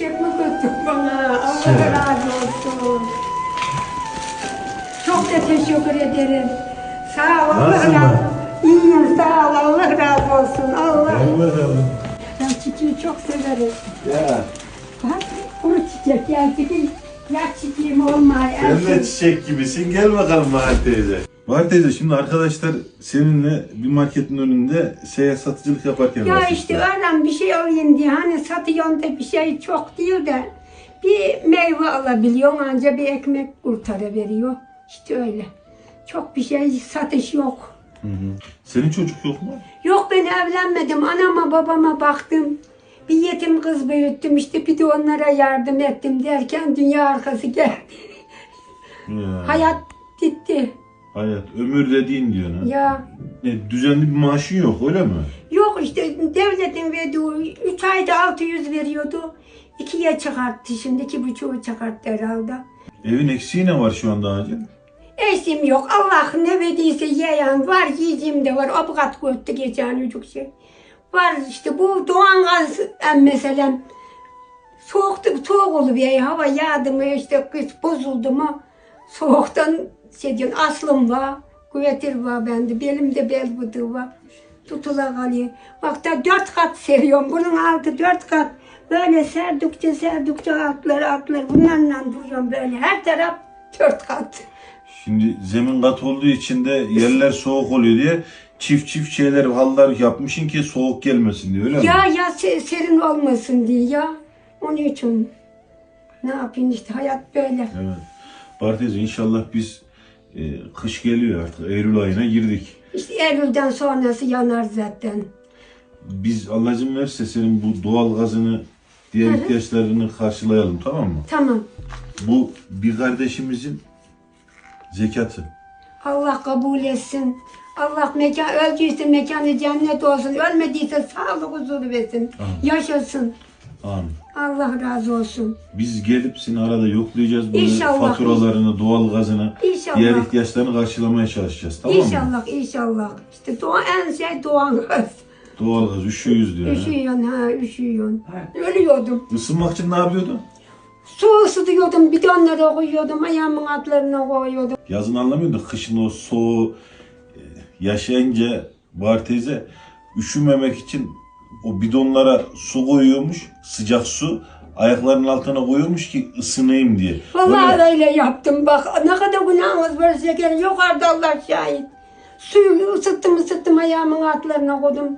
çiçek mi bana? Allah razı olsun. Çok da teşekkür ederim. Sağ ol. Allah Nasılsın razı İyiyim sağ ol. Allah razı olsun. Allah. Ben çiçeği çok severim. Ya Bak kuru çiçek geldi. Ya çiçeğim olmay. sen de çiçek gibisin. Gel bakalım Bahar teyze. Bahar teyze şimdi arkadaşlar seninle bir marketin önünde seyyar satıcılık yaparken Ya işte öğren bir şey alayım diye hani satıyorsun da bir şey çok değil de bir meyve alabiliyorsun anca bir ekmek kurtarıveriyor. İşte öyle. Çok bir şey satış yok. Hı hı. Senin çocuk yok mu? Yok ben evlenmedim. Anama babama baktım. Bir yetim kız büyüttüm işte bir de onlara yardım ettim derken dünya arkası geldi. Ya, Hayat gitti. Hayat, ömür dediğin diyorsun ha. Ya E, düzenli bir maaşın yok öyle mi? yok işte devletin verdiği 3 ayda 600 veriyordu. İkiye çıkarttı şimdi iki buçuğu çıkarttı herhalde. Evin eksiği ne var şu anda hacı? Eşim yok. Allah ne verdiyse yiyen var. Yiyeceğim de var. Abukat koydu geçen çocuk şey. Var işte bu doğan gaz em, mesela soğuk, soğuk oluyor. Hava yağdı mı işte kış bozuldu mu soğuktan diyorsun aslım var. Kuvvetir var bende. Belimde bel bıdığı var. Tutula kalıyor. Bak da dört kat seriyorum. Bunun altı dört kat. Böyle serdükçe serdükçe altlar altlar. Bunlarla duruyorum böyle. Her taraf dört kat. Şimdi zemin kat olduğu için de yerler soğuk oluyor diye çift çift şeyler hallar yapmışsın ki soğuk gelmesin diye öyle mi? Ya ya se- serin olmasın diye ya. Onun için ne yapayım işte hayat böyle. Evet. Bahar teyze inşallah biz e, kış geliyor artık Eylül ayına girdik. İşte Eylül'den sonrası yanar zaten. Biz Allah izin verirse senin bu doğal gazını diğer ihtiyaçlarını karşılayalım tamam mı? Tamam. Bu bir kardeşimizin zekatı. Allah kabul etsin. Allah mekan öldüyse mekanı cennet olsun. Ölmediyse sağlık huzuru versin. Amin. Yaşasın. Amin. Allah razı olsun. Biz gelip seni arada yoklayacağız. Bunu İnşallah. faturalarını, doğal gazını, İnşallah. diğer ihtiyaçlarını karşılamaya çalışacağız. Tamam mı? inşallah, inşallah. İşte doğa en şey doğan kız. Doğal gaz üşüyoruz diyor. ha. Üşüyorsun ha, üşüyorsun. Ölüyordum. Isınmak için ne yapıyordun? Su ısıtıyordum, bidonlara koyuyordum, ayağımın altlarına koyuyordum. Yazın anlamıyordun. Kışın o soğuğu e, yaşayınca Bahar teyze üşümemek için o bidonlara su koyuyormuş. Sıcak su. Ayaklarının altına koyuyormuş ki ısınayım diye. Vallahi Böyle- öyle yaptım bak. Ne kadar günahımız var şekerim. Yukarıda Allah şahit. Suyu ısıttım ısıttım ayağımın altlarına koydum.